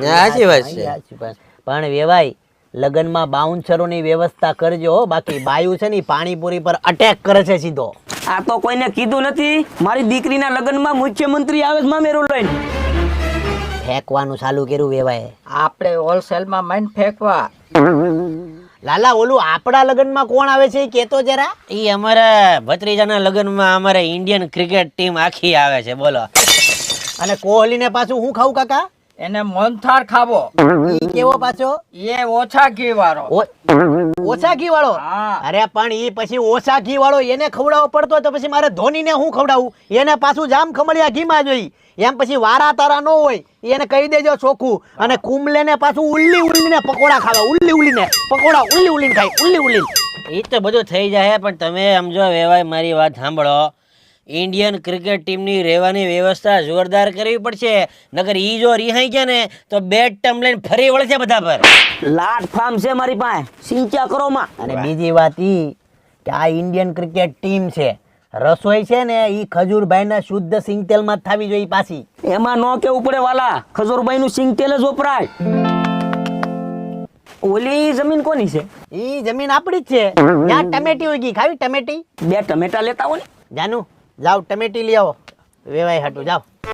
સાચી વાત છે. પણ વેવાય લગ્નમાં બાઉન્સરોની વ્યવસ્થા કરજો બાકી બાયુ છે ને પાણીપુરી પર અટેક કરે છે સીધો. આ તો કોઈને કીધું નથી. મારી દીકરીના લગ્નમાં મુખ્યમંત્રી આવે છે મામેરું લઈને. ફેંકવાનું ચાલુ કર્યું વેવાય આપણે હોલસેલમાં માઇન ફેંકવા. લાલા ઓલું આપણા લગ્નમાં કોણ આવે છે કેતો જરા? એ અમારા ભત્રીજાના લગ્નમાં અમારે ઇન્ડિયન ક્રિકેટ ટીમ આખી આવે છે બોલો. અને કોહલીને પાછું હું ખાઉં કાકા? એને મોનથાર ખાવો. ઈ કેવો પાછો? એ ઓછા ઘી વાળો ઓછા ઘી વાળો અરે પણ ઈ પછી ઓછા ઘી વાળો એને ખવડાવવો પડતો તો પછી મારે ધોનીને હું ખવડાવું? એને પાછું જામ ખમણિયા ઘીમાં જોઈ. એમ પછી વારા તારા ન હોય એને કહી દેજો ચોખ્ખું. અને કુંબલે ને પાછું ઉલ્લી ઉલ્લીને પકોડા ખાવા ઉલ્લી ઉલ્લીને. પકોડા ઉલ્લી ઉલ્લીને ખાય ઉલ્લી ઉલ્લી એ તો બધું થઈ જાય પણ તમે સમજો વેવાય મારી વાત સાંભળો. ઇન્ડિયન ક્રિકેટ ટીમની રહેવાની વ્યવસ્થા જોરદાર કરવી પડશે. નગર ઈ જો રિહાઈ ગયા ને તો બેટ ટર્મ લઈને ફરી વળશે બધા પર. લાટ ફાર્મ છે મારી પાસે. સિંચા કરો માં. અને બીજી વાત ઈ કે આ ઇન્ડિયન ક્રિકેટ ટીમ છે. રસોઈ છે ને ઈ ખજૂરભાઈના શુદ્ધ સિંગ તેલમાં જ થવી જોઈએ પાછી. એમાં નો કેવું પડે વાલા. ખજૂરભાઈ નું સિંગતેલ જ વપરાય. ઓલી જમીન કોની છે? ઈ જમીન આપણી જ છે. ત્યાં ટમેટી ઉગી. ખાવી ટમેટી? બે ટમેટા લેતા હોય ને. જાનુ જાઓ ટમેટી લઈ આવો. વેવાય હાટું જાઓ.